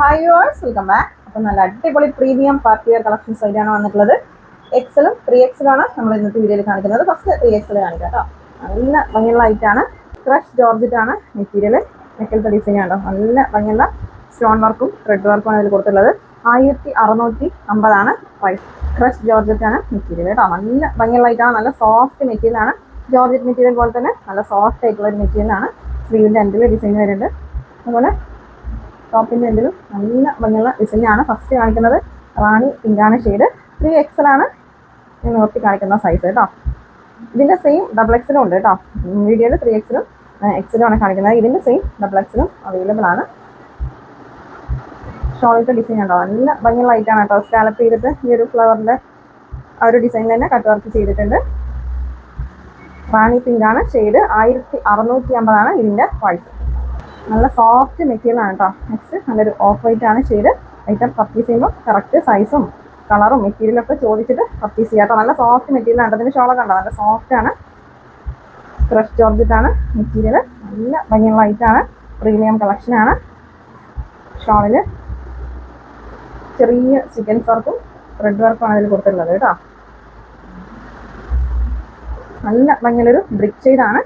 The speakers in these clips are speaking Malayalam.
ഹായ് ഓൾസ് വെൽക്കം ബാക്ക് അപ്പം നല്ല അടിപൊളി പ്രീമിയം പാർട്ടി വെയർ കളക്ഷൻസ് ആയിട്ടാണ് വന്നിട്ടുള്ളത്. എക്സലും ത്രീ എക്സലാണ് നമ്മൾ ഇന്നത്തെ വീഡിയോയിൽ കാണിക്കുന്നത്. ഫസ്റ്റ് ത്രീ എക്സൽ കാണിക്കാം കേട്ടോ നല്ല ഭംഗിയുള്ള ഐറ്റാണ് ക്രഷ് ജോർജറ്റ് ആണ് മെറ്റീരിയൽ നെക്കലത്തെ ഡിസൈൻ ആണോ നല്ല ഭംഗിയുള്ള സ്റ്റോൺ വർക്കും ത്രെഡ് വർക്കും ആണ് ഇതിൽ കൊടുത്തുള്ളത് ആയിരത്തി അറുന്നൂറ്റി അമ്പതാണ് പ്രൈസ് ക്രഷ് ജോർജറ്റ് ആണ് മെറ്റീരിയൽ കേട്ടോ നല്ല ഭംഗിയുള്ള ഐറ്റാണ് നല്ല സോഫ്റ്റ് മെറ്റീരിയൽ ആണ്. ജോർജറ്റ് മെറ്റീരിയൽ പോലെ തന്നെ നല്ല സോഫ്റ്റ് ആയിട്ടുള്ള ഒരു മെറ്റീരിയൽ ആണ്. സ്ലീവിന്റെ എൻഡിൽ ഡിസൈൻ വരുന്നുണ്ട്. അതുപോലെ ടോപ്പിന്റെ എന്തെങ്കിലും നല്ല ഭംഗിയുള്ള ഡിസൈനാണ് ഫസ്റ്റ് കാണിക്കുന്നത്. റാണി പിങ്കാണ് ഷെയ്ഡ് ത്രീ എക്സൽ ആണ് ഞാൻ നോക്കി കാണിക്കുന്ന സൈസ് കേട്ടോ. ഇതിന്റെ സെയിം ഡബിൾ എക്സലും ഉണ്ട് കേട്ടോ. വീഡിയോയിൽ ത്രീ എക്സലും എക്സലും ആണ് കാണിക്കുന്നത്. ഇതിന്റെ സെയിം ഡബിൾ എക്സലും അവൈലബിൾ ആണ്. ഷോളിന്റെ ഡിസൈൻ ഉണ്ടോ? നല്ല ഭംഗിയുള്ള ഐറ്റാണ് കേട്ടോ. സ്കാലപ്പ് ചെയ്തിട്ട് ഈ ഒരു ഫ്ലവറിന്റെ ആ ഒരു ഡിസൈൻ തന്നെ കട്ട് വർക്ക് ചെയ്തിട്ടുണ്ട്. റാണി പിങ്കാണ് ഷെയ്ഡ് ആയിരത്തി അറുന്നൂറ്റി അമ്പതാണ് ഇതിന്റെ പ്രൈസ് നല്ല സോഫ്റ്റ് മെറ്റീരിയൽ ആണ് കേട്ടോ നെക്സ്റ്റ് നല്ലൊരു ഓഫ് വൈറ്റ് ആണ് ഷെയ്ഡ് ഐറ്റം പർച്ചേസ് ചെയ്യുമ്പോൾ കറക്റ്റ് സൈസും കളറും മെറ്റീരിയലും ഒക്കെ ചോദിച്ചിട്ട് പർച്ചേസ് ചെയ്യാം കേട്ടോ നല്ല സോഫ്റ്റ് മെറ്റീരിയൽ ആണ് അതിന്റെ ഷോളൊക്കെ ഉണ്ടോ നല്ല സോഫ്റ്റ് ആണ്. ക്രഷ് ജോർജറ്റ് ആണ് മെറ്റീരിയൽ നല്ല ഭംഗിയുള്ള ആണ്. പ്രീമിയം കളക്ഷൻ ആണ്. ഷോളിൽ ചെറിയ ചിക്കൻസ് വർക്കും ത്രെഡ് വർക്കും ആണ് ഇതിൽ കൊടുത്തിട്ടുള്ളത് കേട്ടോ നല്ല ഭംഗിയുള്ളൊരു ബ്രിക്ക് ചെയ്താണ്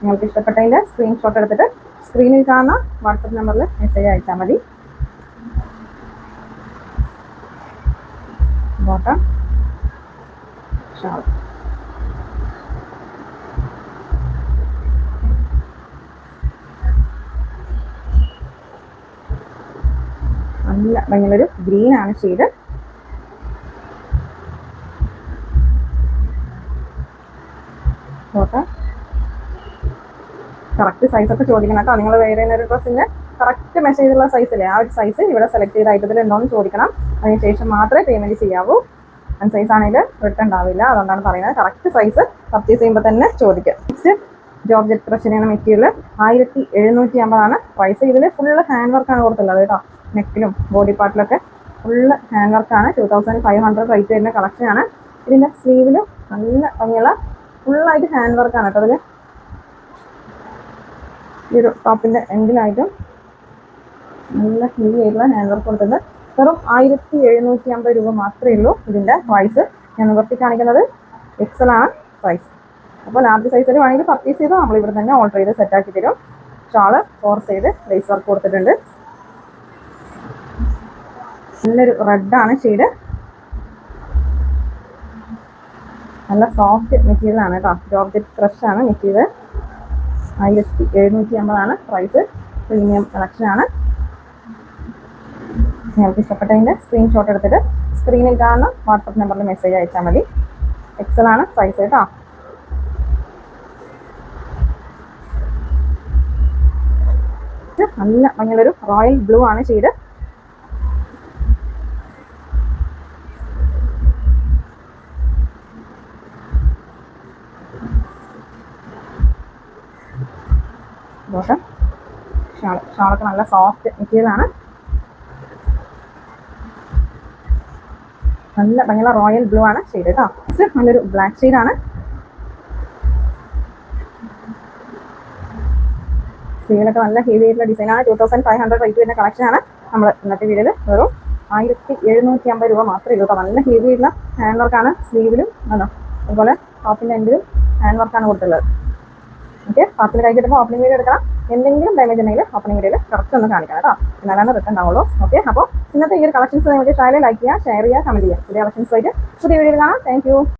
നിങ്ങൾക്ക് ഇഷ്ടപ്പെട്ടതിന്റെ സ്ക്രീൻഷോട്ട് എടുത്തിട്ട് സ്ക്രീനിൽ കാണുന്ന വാട്സപ്പ് നമ്പറിൽ മെസ്സേജ് അയച്ചാൽ മതി. നല്ല ഭയങ്കര ഗ്രീൻ ആണ് ഷെയ്ഡ്. ബോട്ടം കറക്റ്റ് സൈസ് ഒക്കെ ചോദിക്കണം കേട്ടോ. നിങ്ങൾ വേറെ ഒരു ഡ്രസ്സിന്റെ കറക്റ്റ് മെഷർ ചെയ്തുള്ള സൈസില്ലേ ആ ഒരു സൈസ് ഇവിടെ സെലക്ട് ചെയ്ത ഐറ്റത്തിൽ ഉണ്ടോ എന്ന് ചോദിക്കണം. അതിനുശേഷം മാത്രമേ പേയ്മെന്റ് ചെയ്യാവൂ. അൺ സൈസ് ആണെങ്കിൽ റിട്ടേൺ ഉണ്ടാവില്ല. അതുകൊണ്ടാണ് പറയുന്നത്. കറക്റ്റ് സൈസ് പർച്ചേസ് ചെയ്യുമ്പോൾ തന്നെ ചോദിക്കുക. നെക്സ്റ്റ് ജോർജറ്റ് ക്രഷിനാണ് മെറ്റീരിയൽ ആയിരത്തി എഴുന്നൂറ്റി അമ്പതാണ് പ്രൈസ് ഇതിൽ ഫുള്ള് ഹാൻഡ് വർക്കാണ് കൊടുത്തുള്ളത് കേട്ടോ നെക്കിലും ബോഡി പാർട്ടിലൊക്കെ ഫുള്ള് ഹാൻഡ് വർക്കാണ് two thousand five hundred rate വരുന്ന കളക്ഷനാണ് ഇതിന്റെ സ്ലീവിലും നല്ല ഭംഗിയുള്ള ഫുള്ളായിട്ട് ഹാൻഡ് വർക്കാണ് കേട്ടോ. അതിൽ ഈ ഒരു ടോപ്പിന്റെ എൻഡിലായിട്ടും നല്ല ഹെവി ആയിട്ടുള്ള ഹാൻഡ് വർക്ക് കൊടുത്തത്. വെറും ആയിരത്തി എഴുന്നൂറ്റി അമ്പത് രൂപ മാത്രമേ ഉള്ളൂ ഇതിന്റെ പ്രൈസ് ഞാൻ നിവർത്തി കാണിക്കുന്നത് എക്സൽ ആണ് പ്രൈസ് അപ്പോൾ ലാർജ് സൈസിൽ വേണമെങ്കിൽ പർച്ചേസ് ചെയ്തോ നമ്മൾ ഇവിടെ തന്നെ ഓർഡർ ചെയ്ത് സെറ്റാക്കി തരും. Shawl four side lace work കൊടുത്തിട്ടുണ്ട്. നല്ലൊരു റെഡാണ് ഷെയ്ഡ് നല്ല സോഫ്റ്റ് മെറ്റീരിയൽ ആണ് കേട്ടോ ജോർജറ്റ് ക്രഷ് ആണ് മെറ്റീരിയൽ ആയിരത്തി എഴുന്നൂറ്റി അമ്പതാണ് പ്രൈസ് പ്രീമിയം കളക്ഷനാണ് നിങ്ങൾക്ക് ഇഷ്ടപ്പെട്ടതിന്റെ സ്ക്രീൻഷോട്ട് എടുത്തിട്ട് സ്ക്രീനിൽ കാണുന്ന വാട്സപ്പ് നമ്പറിൽ മെസ്സേജ് അയച്ചാൽ മതി. എക്സൽ ആണ് സൈസ് കേട്ടോ നല്ല ഭംഗിയുള്ളൊരു റോയൽ ബ്ലൂ ആണ് ചെയ്ത് ബോട്ടം ഷാൾ ഷാളൊക്കെ നല്ല സോഫ്റ്റ് മെറ്റീരിയലാണ് നല്ല ഭയങ്കര റോയൽ ബ്ലൂ ആണ് ഷെയ്ഡ് കേട്ടോ നല്ലൊരു ബ്ലാക്ക് ഷെയ്ഡ് ആണ്. സ്ലീവിലൊക്കെ നല്ല ഹെവി ആയിട്ടുള്ള ഡിസൈൻ ആണ്. Two thousand five hundred rate വരുന്ന കളക്ഷൻ ആണ്. നമ്മൾ ഇന്നത്തെ വീഡിയോയിൽ വെറും ആയിരത്തി എഴുന്നൂറ്റി അമ്പത് രൂപ മാത്രമേ ഉള്ളൂ. നല്ല ഹെവി ആയിട്ടുള്ള ഹാൻഡ് വർക്കാണ് സ്ലീവിലും ആണോ? അതുപോലെ ടോപ്പിന്റെ എൻഡിലും ഹാൻഡ് വർക്കാണ് കൊടുത്തുള്ളത് ഓക്കെ. പാർസൽ കൈ കിട്ടുമ്പോൾ ഓപ്പണിംഗ് വീഡിയോ എടുക്കണം. എന്തെങ്കിലും ഡാമേജ് ഉണ്ടെങ്കിൽ ഓപ്പണിംഗ് വീഡിയോയിൽ കറക്റ്റ് ഒന്ന് കാണിക്കണം കേട്ടോ. എന്നാലാണ് റിട്ടേൺ ആവുള്ളൂ ഓക്കെ. അപ്പോൾ ഇന്നത്തെ ഈ ഒരു കളക്ഷൻസ് നിങ്ങൾക്ക് ഇഷ്ടമായാലും ലൈക്ക് ചെയ്യുക ഷെയർ ചെയ്യുക കമന്റ് ചെയ്യുക. പുതിയ കളക്ഷൻസ് ആയിട്ട് പുതിയ വീഡിയോ കാണാം. താങ്ക്